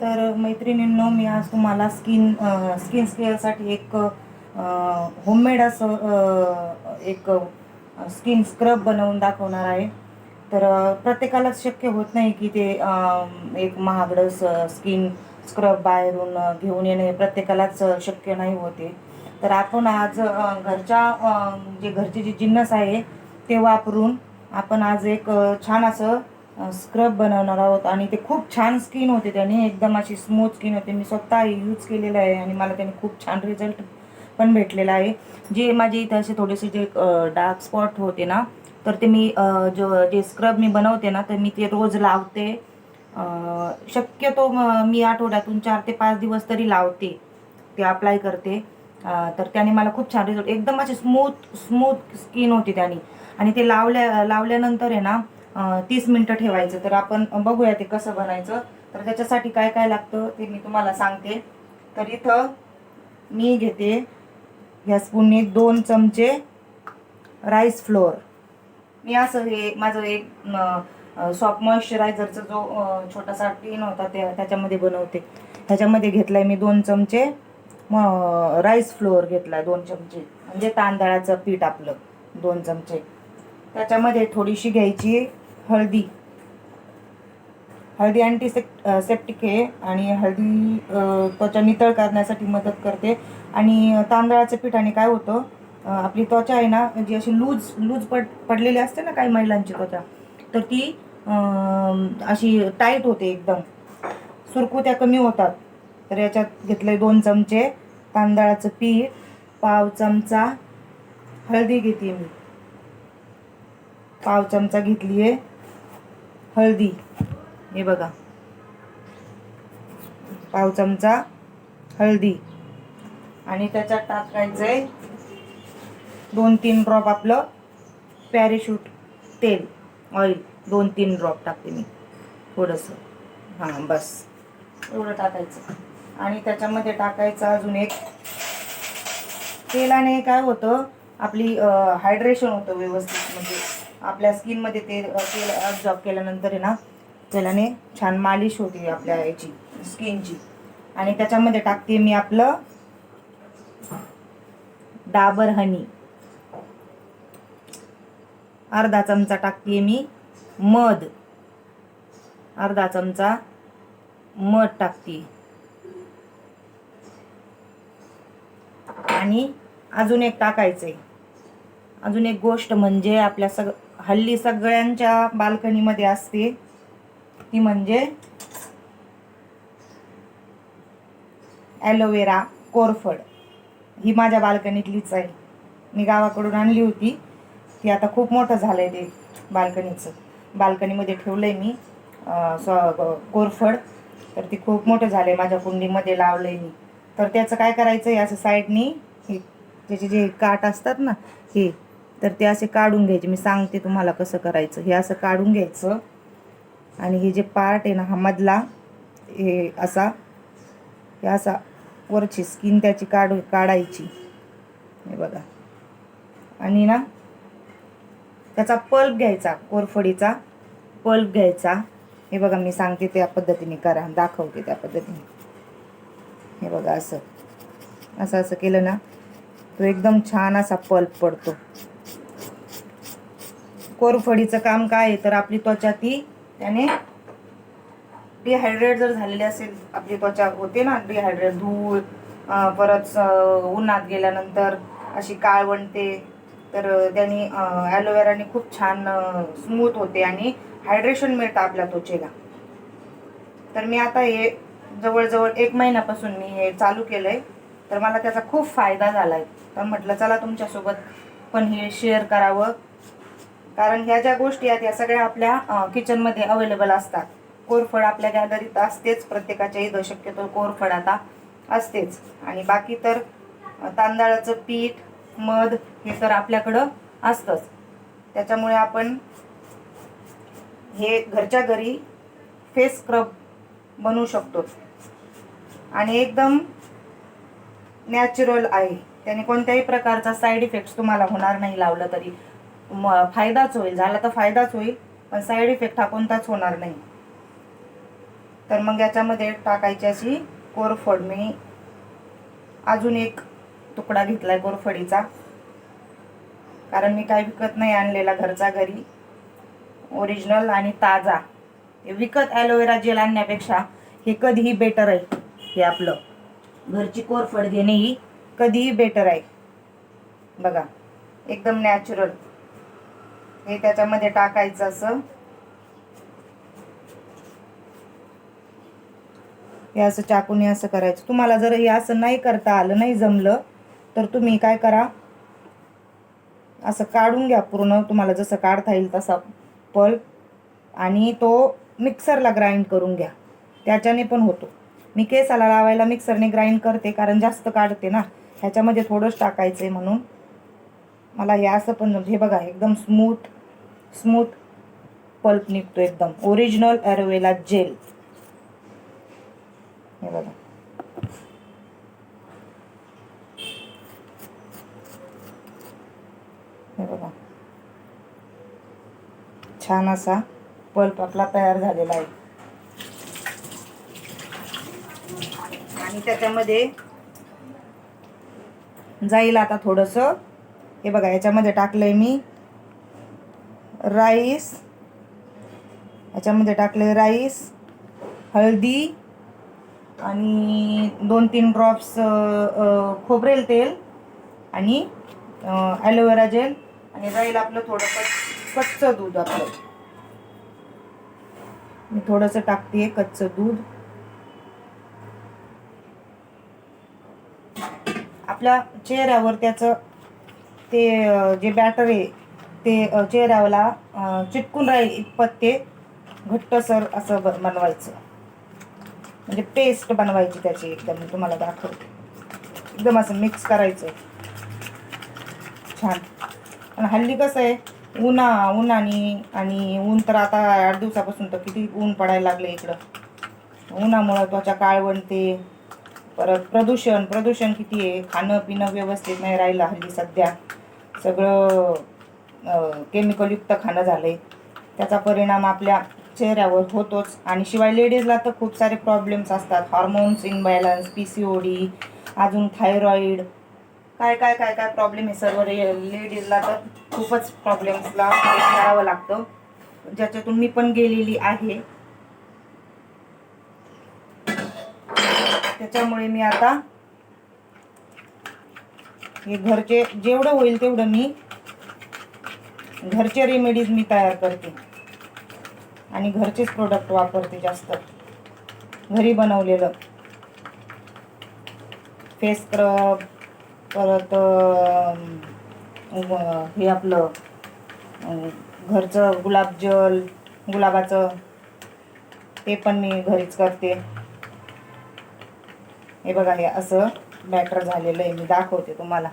तर मैत्रिणींनो मी आज तुम्हाला स्किन स्किन केअरसाठी एक होममेड असं एक स्किन स्क्रब बनवून दाखवणार आहे. तर प्रत्येकालाच शक्य होत नाही की ते एक महागडं स्किन स्क्रब बाहेरून घेऊन येणे प्रत्येकालाच शक्य नाही होते. तर आपण आज घरच्या जे घरचे जे जिन्नस आहे ते वापरून आपण आज एक छान असं स्क्रब बनवणार आहोत. आणि ते खूप छान स्किन होते त्याने. एकदम अशी स्मूथ स्किन होते. मी स्वतः यूज केलेलं आहे आणि मला त्याने खूप छान रिझल्ट पण भेटलेला आहे. जे माझे इथे असे थोडेसे जे डार्क स्पॉट होते ना तर ते मी जो जे स्क्रब मी बनवते ना तर मी ते रोज लावते. शक्यतो मी आठवड्यातून चार ते पाच दिवस तरी लावते. ते अप्लाय करते. तर त्याने मला खूप छान रिझल्ट एकदम अशी स्मूथ स्मूथ स्किन होती त्याने. आणि ते लावल्या लावल्यानंतर आहे ना तीस मिनटं ठेवायचं. तर आपण बघूया ते कसं बनायचं. तर त्याच्यासाठी काय काय लागतं ते मी तुम्हाला सांगते. तर इथं मी घेते ह्या स्पूनने दोन चमचे राईस फ्लोअर मी असं हे माझं एक सॉफ्ट मॉइश्चरायझरचा जो छोटासा टीन होता त्या त्याच्यामध्ये बनवते. त्याच्यामध्ये घेतलाय मी दोन चमचे राईस फ्लोअर घेतलाय दोन चमचे. म्हणजे तांदळाचं पीठ आपलं दोन चमचे. त्याच्यामध्ये थोडीशी घ्यायची हळदी. हळदी अँटीसेप्ट सेप्टिक आहे आणि हळदी त्वचा नितळ करण्यासाठी मदत करते. आणि तांदळाच्या पिठाने काय होतं आपली त्वचा आहे ना जी अशी लूज लूज पड पडलेली असते ना काही महिलांची त्वचा तर ती अशी टाईट होते एकदम. सुरकुत्या कमी होतात. तर याच्यात घेतले दोन चमचे तांदळाचं पीठ पाव चमचा हळदी घेते मी. पाव चमचा घेतली आहे हळदी. हे बघा. पाव चमचा हळदी. आणि त्याच्यात टाकायचं आहे दोन तीन ड्रॉप आपलं पॅरेशूट तेल ऑइल दोन तीन ड्रॉप टाकते मी. थोडंसं. हां बस. एवढं टाकायचं. आणि त्याच्यामध्ये टाकायचं अजून एक तेलाने काय होतं आपली हायड्रेशन होतं व्यवस्थित. म्हणजे आपल्या स्किनमध्ये ते तेल ऑब्झॉर्ब केल्यानंतर आहे ना तेलाने छान मालिश होते आपल्या याची स्किनची आणि त्याच्यामध्ये टाकते मी आपलं डाबर हनी अर्धा चमचा टाकते मी मध. अर्धा चमचा मध टाकते. आणि अजून एक टाकायचंय. अजून एक गोष्ट म्हणजे आपल्या सग हल्ली सगळ्यांच्या बाल्कनीमध्ये असते. ती म्हणजे ॲलोवेरा कोरफड. ही माझ्या बाल्कनीतलीच आहे. मी गावाकडून आणली होती. ती आता खूप मोठं झालं आहे ते बाल्कनीचं. बाल्कनीमध्ये ठेवलं आहे मी स्व कोरफड. तर ती खूप मोठं झालं आहे माझ्या कुंडीमध्ये लावलं आहे मी. तर त्याचं काय करायचं आहे असं साईडनी हे त्याचे जे काट असतात ना हे तर ते असे काढून घ्यायचे. मी सांगते तुम्हाला कसं करायचं. हे असं काढून घ्यायचं. आणि हे जे पार्ट आहे ना हा मधला हे असा हे असा वरची स्किन त्याची काढू काढायची. हे बघा. आणि ना त्याचा पल्प घ्यायचा कोरफडीचा पल्प घ्यायचा. हे बघा मी सांगते त्या पद्धतीने करा. दाखवते त्या पद्धतीने. हे बघा असं. असं असं केलं ना तो एकदम छान असा पल्प पडतो. कोरफडीचं काम काय आहे तर आपली त्वचा ती त्याने डिहायड्रेट जर झालेली असेल आपली त्वचा होते ना डिहायड्रेट धूळ परत उन्हात गेल्यानंतर अशी काळवणते तर त्यांनी ॲलोवेराने खूप छान स्मूथ होते आणि हायड्रेशन मिळतं आपल्या त्वचेला. तर मी आता हे जवळजवळ एक महिन्यापासून मी हे चालू केलं आहे तर मला त्याचा खूप फायदा झाला आहे तर म्हटलं चला तुमच्यासोबत पण हे शेअर करावं. कारण ह्या ज्या गोष्टी आहेत या सगळ्या आपल्या किचनमध्ये अवेलेबल असतात. कोरफड आपल्या गॅलरीत असतेच प्रत्येकाच्या इथं शक्यतो कोरफड आता असतेच. आणि बाकी तर तांदळाचं पीठ मध हे तर आपल्याकडं असतंच. त्याच्यामुळे आपण हे घरच्या घरी फेस स्क्रब बनवू शकतो. आणि एकदम नॅचरल आहे. त्याने कोणत्याही प्रकारचा साईड इफेक्ट तुम्हाला होणार नाही लावलं तरी. म फायदाच होईल. झाला तर फायदाच होईल पण साईड इफेक्ट हा कोणताच होणार नाही. तर मग याच्यामध्ये टाकायची अशी कोरफड. मी अजून एक तुकडा घेतलाय कोरफडीचा. कारण मी काय विकत नाही आणलेला घरचा घरी. ओरिजिनल आणि ताजा. हे विकत ॲलोवेरा जेल आणण्यापेक्षा हे कधीही बेटर आहे हे आपलं. घरची कोरफड घेणे ही कधीही बेटर आहे. बघा एकदम नॅचरल हे त्याच्यामध्ये टाकायचं असं. हे असं चाकूने असं करायचं. तुम्हाला जर हे असं नाही करता आलं नाही जमलं तर तुम्ही काय करा असं काढून घ्या पूर्ण. तुम्हाला जसं काढता येईल तसा पल. आणि तो मिक्सरला ग्राइंड करून घ्या. त्याच्याने पण होतो. मी केसाला लावायला मिक्सरने ग्राइंड करते कारण जास्त काढते ना. ह्याच्यामध्ये थोडंच टाकायचं आहे म्हणून. मला हे असं पण हे बघा एकदम स्मूथ स्मूथ पल्प निघतो एकदम. ओरिजिनल ॲरोवेला जेल हे बघा. हे बघा. छान असा पल्प आपला तयार झालेला आहे. आणि त्याच्यामध्ये जाईल आता थोडंसं हे बघा याच्यामध्ये टाकलंय मी राईस याच्यामध्ये टाकले राईस हळदी आणि दोन तीन ड्रॉप्स खोबरेल तेल आणि ॲलोवेरा जेल आणि राहील आपलं थोडं कच कच्चं दूध आपलं. मी थोडंसं टाकते कच्चं दूध. आपल्या चेहऱ्यावर त्याचं ते जे बॅटर आहे ते चेहऱ्याला चिटकून राहील इतपत ते घट्टसर असं बनवायचं. म्हणजे पेस्ट बनवायची त्याची एकदम तुम्हाला दाखवते. एकदम असं मिक्स करायचं. छान. आणि हल्ली कसं आहे उन्हा उन्हाने आणि ऊन तर आता आठ दिवसापासून तर किती ऊन पडायला लागले इकडं. उन्हामुळं त्वचा काळवणते परत प्रदूषण प्रदूषण किती आहे खाणं पिणं व्यवस्थित नाही राहिलं हल्ली सध्या. सगळं केमिकलयुक्त खाणं झालं आहे त्याचा परिणाम आपल्या चेहऱ्यावर होतोच. आणि शिवाय लेडीजला तर खूप सारे प्रॉब्लेम्स असतात. Hormones imbalance P C O D अजून थायरॉईड काय काय काय काय प्रॉब्लेम आहे सर्व लेडीजला तर खूपच प्रॉब्लेम्सला करावं लागतं. ज्याच्यातून मी पण गेलेली आहे. त्याच्यामुळे मी आता हे घरचे जेवढं होईल तेवढं मी घरचे रेमेडीज मी तयार करते. आणि घरचेच प्रोडक्ट वापरते जास्त. घरी बनवलेलं. फेस स्क्रब परत हे आपलं घरचं गुलाबजल गुलाबाचं ते पण मी घरीच करते. हे बघा हे असं बॅटर झालेलं आहे मी दाखवते तुम्हाला.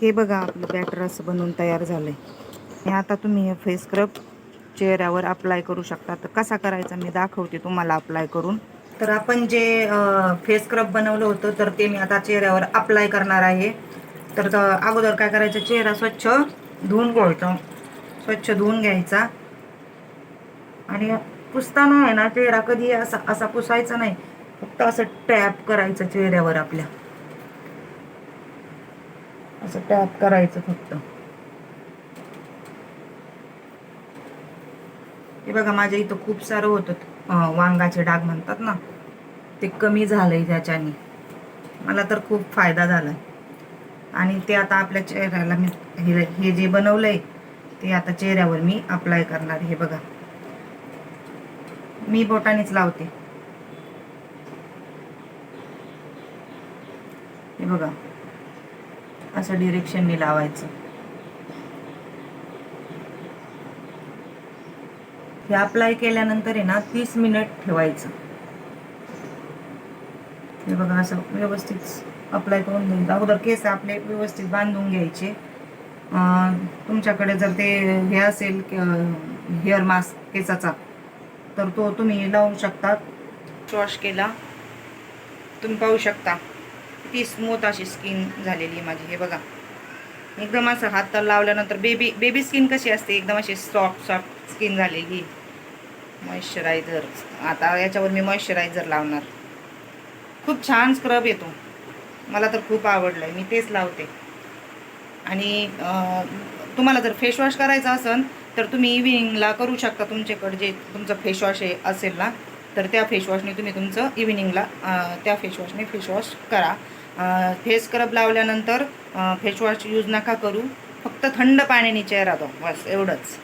हे बघा आपलं बॅटर असं बनवून तयार झालं आहे हे आता तुम्ही हे फेस स्क्रब चेहऱ्यावर अप्लाय करू शकता. तर कसा करायचा मी दाखवते तुम्हाला अप्लाय करून. तर आपण जे फेस स्क्रब बनवलं होतं तर ते मी आता चेहऱ्यावर अप्लाय करणार आहे. तर अगोदर काय करायचं चेहरा स्वच्छ धुवून घ्यायचा. स्वच्छ धुवून घ्यायचा. आणि पुसताना आहे ना चेहरा कधी असा असा पुसायचा नाही. फक्त असं टॅप करायचं चेहऱ्यावर आपल्या. असं टॅप करायचं फक्त. हे बघा माझ्या इथं खूप सारं होतं. वांगाचे डाग म्हणतात ना ते कमी झालंय त्याच्याने. मला तर खूप फायदा झाला आणि ते आता आपल्या चेहऱ्याला मी हे हे जे बनवलंय ते आता चेहऱ्यावर मी अप्लाय करणार हे बघा. मी बोटानेच लावते. बघा. असं डिरेक्शनने लावायचं. हे अप्लाय केल्यानंतर आहे ना तीस मिनिट ठेवायचं. हे बघा असं व्यवस्थित अप्लाय करून घ्यायचं. अगोदर केस आपले व्यवस्थित बांधून घ्यायचे. तुमच्याकडे जर ते हे असेल हेअर मास्क केसाचा तर तो तुम्ही लावू शकता. वॉश केला. तुम्ही पाहू शकता. किती स्मूथ अशी स्किन झालेली माझी. हे बघा. एकदम असं हात लावल्यानंतर बेबी बेबी स्किन कशी असते? एकदम अशी सॉफ्ट सॉफ्ट स्किन झालेली. मॉइश्चरायझर आता याच्यावर मी मॉइश्चरायझर लावणार. खूप छान स्क्रब येतो. मला तर खूप आवडलं आहे मी तेच लावते. आणि तुम्हाला जर फेसवॉश करायचा असेल तर तुम्ही इव्हिनिंगला करू शकता तुमच्याकडे जे तुमचं फेसवॉश आहे असेल ना तर त्या फेसवॉशने तुम्ही तुमचं इव्हिनिंगला त्या फेसवॉशने फेसवॉश करा. फेस स्क्रब लावल्यानंतर फेसवॉश यूज नका करू. फक्त थंड पाण्याने चेहरा दो बस एवढंच.